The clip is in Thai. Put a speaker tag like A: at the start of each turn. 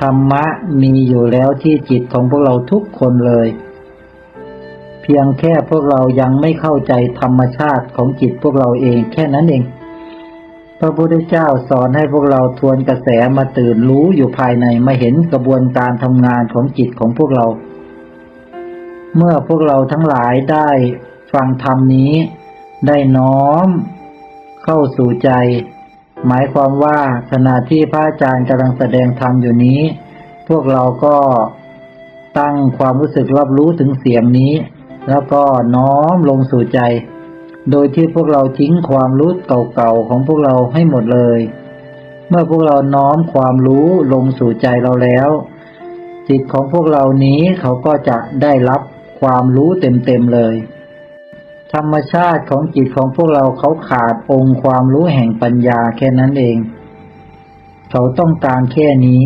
A: ธรรมะมีอยู่แล้วที่จิตของพวกเราทุกคนเลย เพียงแค่พวกเรายังไม่เข้าใจธรรมชาติของจิตพวกเราเองแค่นั้นเอง พระพุทธเจ้าสอนให้พวกเราทวนกระแสมาตื่นรู้อยู่ภายในมาเห็นกระบวนการทำงานของจิตของพวกเรา เมื่อพวกเราทั้งหลายได้ฟังธรรมนี้ ได้น้อม เข้าสู่ใจ หมายความว่าขณะที่พระอาจารย์กำลังแสดงธรรมอยู่นี้ พวกเราก็ตั้งความรู้สึกรับรู้ถึงเสียงนี้ แล้วก็น้อมลงสู่ใจ โดยที่พวกเราทิ้งความรู้เก่าๆของพวกเราให้หมดเลย เมื่อพวกเราน้อมความรู้ลงสู่ใจเราแล้ว จิตของพวกเรานี้เขาก็จะได้รับความรู้เต็มๆเลย ธรรมชาติของจิตของพวกเราเขาขาดองค์ความรู้แห่งปัญญาแค่นั้นเอง เขาต้องการแค่นี้